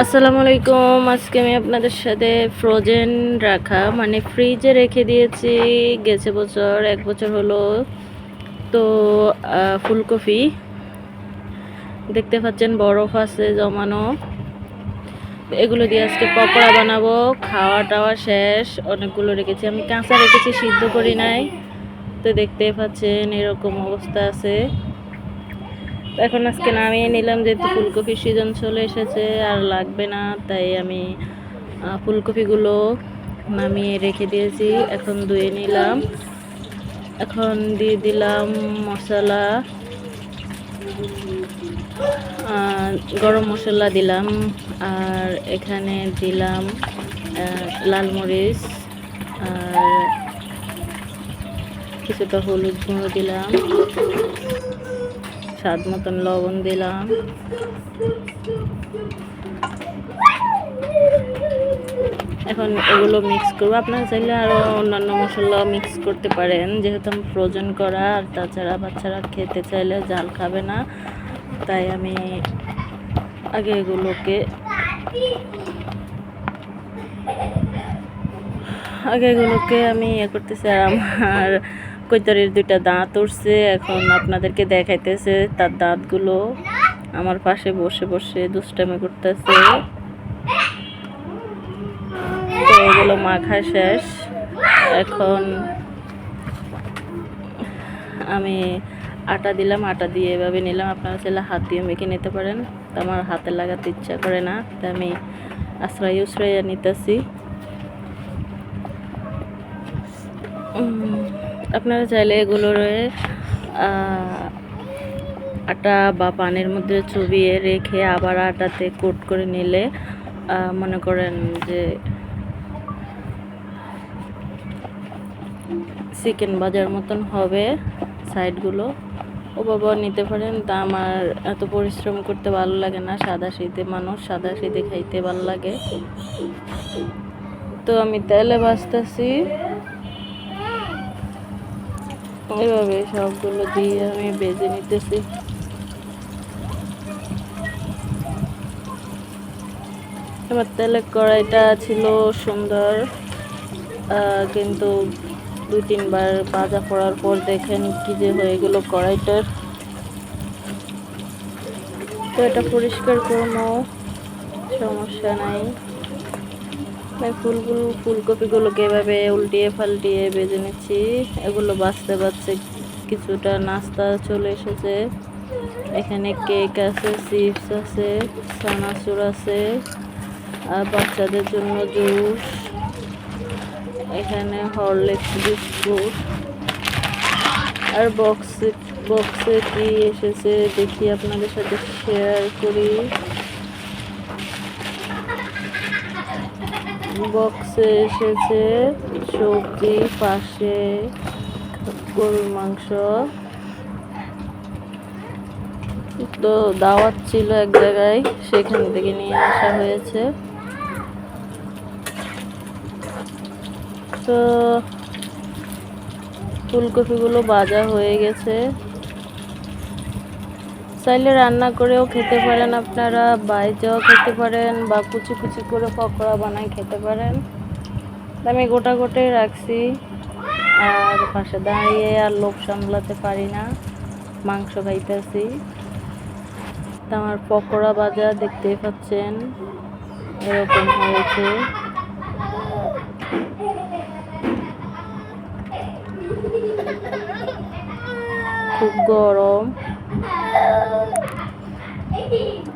আসসালামু আলাইকুম। আজকে আমি আপনাদের সাথে ফ্রোজেন রাখা মানে ফ্রিজে রেখে দিয়েছি। গেছে বছর, এক বছর হলো। তো ফুলকপি। দেখতে পাচ্ছেন বরফ আছে জমানো। এগুলো দিয়ে আজকে পকোড়া বানাবো। খাওয়া টাওয়া শেষ। অনেকগুলো রেখেছি। আমি কাঁচা রেখেছি, সিদ্ধ করি নাই। তো দেখতে পাচ্ছেন এরকম অবস্থা আছে। এখন আজকে নামিয়ে নিলাম, যেহেতু ফুলকপির সিজন চলে এসেছে আর লাগবে না, তাই আমি ফুলকপিগুলো নামিয়ে রেখে দিয়েছি, এখন ধুয়ে নিলাম। এখন দিয়ে দিলাম মশলা গরম মশলা দিলাম, আর এখানে দিলাম লাল মরিচ, আর কিছুটা হলুদ গুঁড়ো দিলাম। স্বাদ মতন লবণ দিলাম। এখন এগুলো মিক্স করব। আপনারা চাইলে আরও অন্যান্য মশলা মিক্স করতে পারেন। যেহেতু আমি ফ্রোজেন করা, আর তাছাড়া বাচ্চারা খেতে চাইলে জাল খাবে না। তাই আমি আগে এগুলোকে আগে এগুলোকে আমি ইয়ে করতেছি আর আমার কৈতরের দুইটা দাঁত উঠছে এখন আপনাদেরকে দেখাইতেছে তার দাঁতগুলো। আমার পাশে বসে বসে দুষ্টামি করতেছে। তো এগুলো মাখা শেষ। এখন আমি আটা দিলাম, আটা দিয়ে এভাবে নিলাম। আপনারা চাইলে হাত দিয়ে মেখে নিতে পারেন। তো আমার হাতে লাগাতে ইচ্ছা করে না তাই আমি আশ্রয় উশ্রয় নিতেছি আপনারা চাইলে এগুলোর আটা বা পানির মধ্যে চুবিয়ে রেখে আবার আটাতে কোট করে নিলে মনে করেন যে চিকেন বাজার মতন হবে সাইডগুলো। ও বাবা নিতে পারেন। তা আমার এত পরিশ্রম করতে ভালো লাগে না। সাদা শীতে মানুষ, সাদা শীতে খাইতে ভালো লাগে। তো আমি তেলে ভাজতেছি। এইভাবে সবগুলো দিয়ে আমি বেজে নিতেছি। আমার তেলের কড়াইটা ছিল সুন্দর কিন্তু দুই তিনবার ভাজা পড়ার পর দেখেন কি যে হয়ে গেল কড়াইটার। তো এটা পরিষ্কার করব সমস্যা নাই। ফুলগুলো, ফুলকপিগুলোকে এভাবে উল্টিয়ে পাল্টিয়ে বেজে নিচ্ছি। এগুলো বাঁচতে বাঁচতে কিছুটা নাস্তা চলে এসেছে। এখানে কেক আছে, চিপস আছে, চানাচুর আছে, আর বাচ্চাদের জন্য জুস। এখানে হরলিক্স বিস্কুট। আর বক্সে বক্সে কি এসেছে দেখি আপনাদের সাথে শেয়ার করি। বক্সে এসেছে সবজি, পাশে গরুর মাংস। তো দাওয়াত ছিল এক জায়গায়, সেখান থেকে নিয়ে আসা হয়েছে। তো ফুলকপিগুলো ভাজা হয়ে গেছে। চাইলে রান্না করেও খেতে পারেন আপনারা বাইজেও খেতে পারেন বা কুচি কুচি করে পকোড়া বানাই খেতে পারেন। আমি গোটা গোটাই রাখছি, আর পাশে দাঁড়িয়ে আর লোভ সামলাতে পারি না, মাংস খাইতেছি। তো আমার পকোড়া ভাজা দেখতেই পাচ্ছেন, এরকম হয়েছে। খুব গরম। Thank you.